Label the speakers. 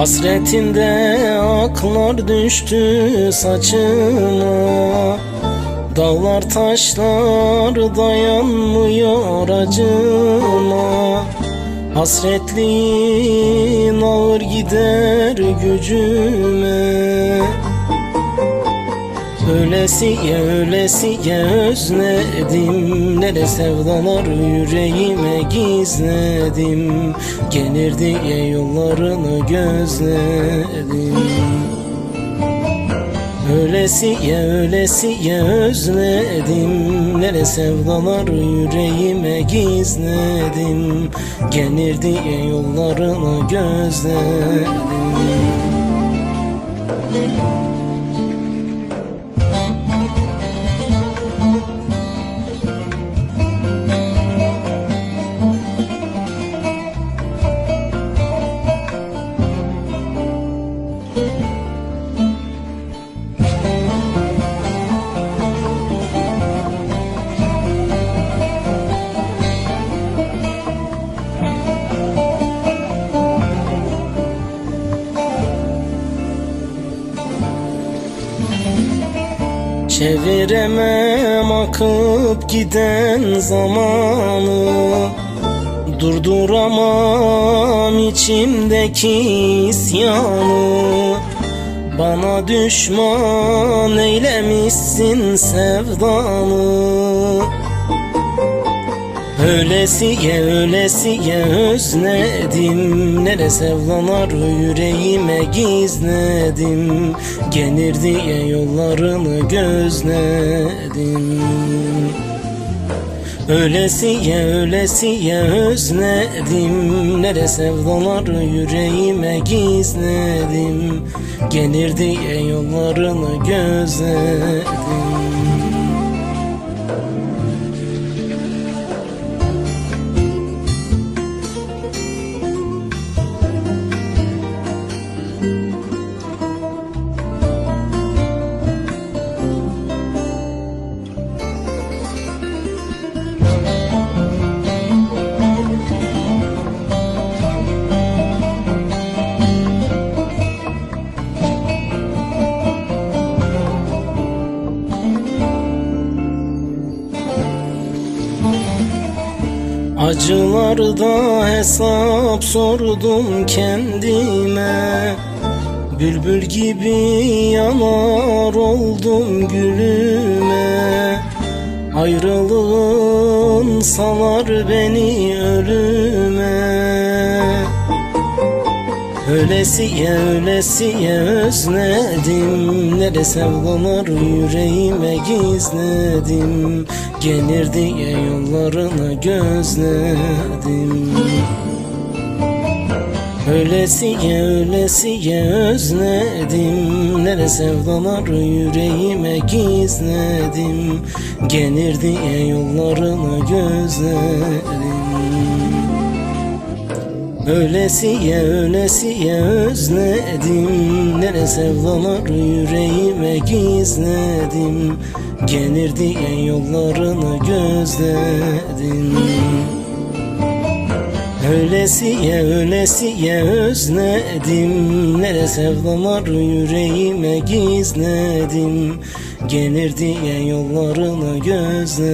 Speaker 1: Hasretinde aklar düştü saçıma Dağlar taşlar dayanmıyor acıma Hasretliğin ağır gider gücüme Öylesiye öylesiye özledim. Nere sevdalar yüreğime gizledim. Gelir diye yollarını gözledim. Öylesiye öylesiye özledim. Nere sevdalar yüreğime gizledim. Gelir diye yollarını gözledim Çeviremem akıp giden zamanı. Durduramam içimdeki isyanı. Bana düşman eylemişsin sevdanı Öylesiye öylesiye özledim. Nere sevdalar yüreğime gizledim. Gelir diye yollarını gözledim. Öylesiye öylesiye özledim. Nere sevdalar yüreğime gizledim. Gelir diye yollarını gözledim Acılarda hesap sordum kendime. Bülbül gibi yanar oldum gülüme. Ayrılığın salar beni ölüme Öylesiye öylesiye özledim. Nere sevdalar yüreğime gizledim. Gelir diye yollarını gözledim. Öylesiye öylesiye özledim. Nere sevdalar yüreğime gizledim. Gelir diye yollarını gözledim Öylesiye öylesiye özledim. Nere sevdalar yüreğime gizledim. Gelir diye yollarını gözledim. Öylesiye öylesiye özledim. Nere sevdalar yüreğime gizledim. Gelir diye yollarını gözledim